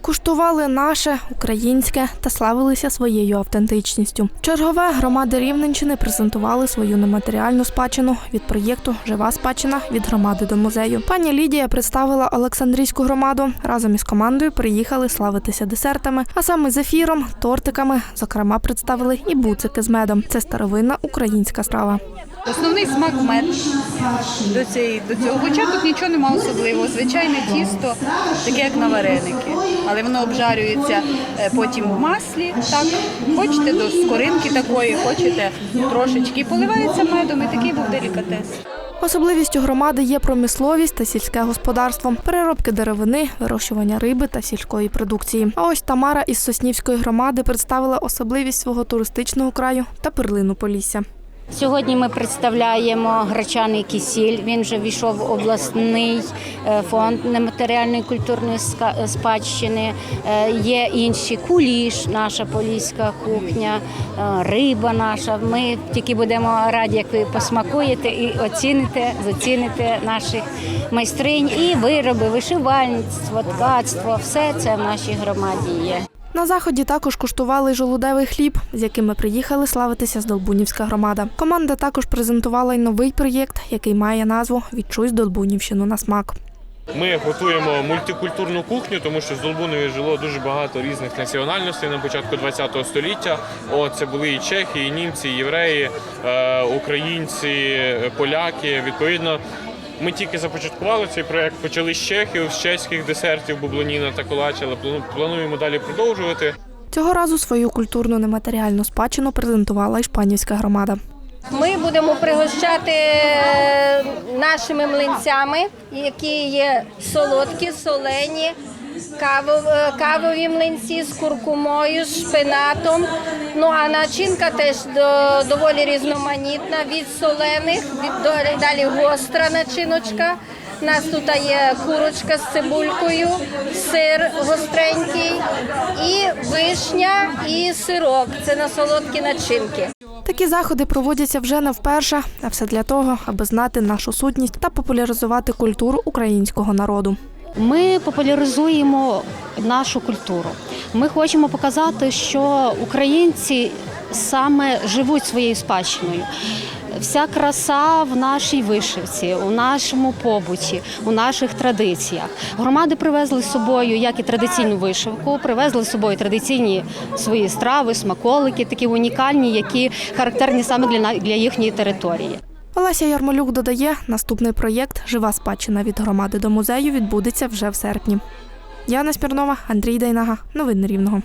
Куштували наше українське та славилися своєю автентичністю. Чергове громади Рівненщини презентували свою нематеріальну спадщину від проєкту Жива спадщина від громади до музею. Пані Лідія представила Олександрійську громаду. Разом із командою приїхали славитися десертами, а саме зефіром, тортиками. Зокрема, представили і буцики з медом. Це старовинна українська страва. Основний смак мед до, цієї, до цього. Хоча тут нічого немає особливого. Звичайне тісто, таке як на вареники. Але воно обжарюється е, потім в маслі. Так, хочете до скоринки такої, хочете трошечки. Поливається медом, і такий був делікатес. Особливістю громади є промисловість та сільське господарство, переробки деревини, вирощування риби та сільської продукції. А ось Тамара із Соснівської громади представила особливість свого туристичного краю та перлину Полісся. Сьогодні ми представляємо гречаний кисіль. Він вже війшов в обласний е, фонд нематеріальної культурної спадщини. Е, Є інші куліш, наша поліська кухня, е, риба наша. Ми тільки будемо раді, як ви посмакуєте і оціните, заціните наших майстринь і вироби, вишивальництво, ткацтво. Все це в нашій громаді є. На заході також куштували жолудевий хліб, з якими приїхали славитися Здолбунівська громада. Команда також презентувала й новий проєкт, який має назву Відчуй Здолбунівщину на смак. Ми готуємо мультикультурну кухню, тому що в Здолбунові жило дуже багато різних національностей на початку ХХ століття. О, це були і чехи, і німці, і євреї, е, українці, поляки. Відповідно, ми тільки започаткували цей проект, почали з чехів, з чеських десертів, бублоніна та колач, але плануємо далі продовжувати. Цього разу свою культурну нематеріальну спадщину презентувала іспанівська громада. Ми будемо пригощати е, нашими млинцями, які є солодкі, солені, кавові млинці з куркумою, з шпинатом. Ну а начинка теж до- доволі різноманітна від солених, від далі гостра начиночка. У нас тут є курочка з цибулькою, сир гостренький, і вишня, і сирок. Це на солодкі начинки. Такі заходи проводяться вже не вперше, а все для того, аби знати нашу сутність та популяризувати культуру українського народу. Ми популяризуємо нашу культуру. Ми хочемо показати, що українці саме живуть своєю спадщиною. Вся краса в нашій вишивці, у нашому побуті, у наших традиціях. Громади привезли з собою як і традиційну вишивку, привезли з собою традиційні свої страви, смаколики, такі унікальні, які характерні саме для їхньої території. Олеся Ярмолюк додає, наступний проєкт Жива спадщина від громади до музею відбудеться вже в серпні. Яна Смірнова, Андрій Дайнага. Новини Рівного.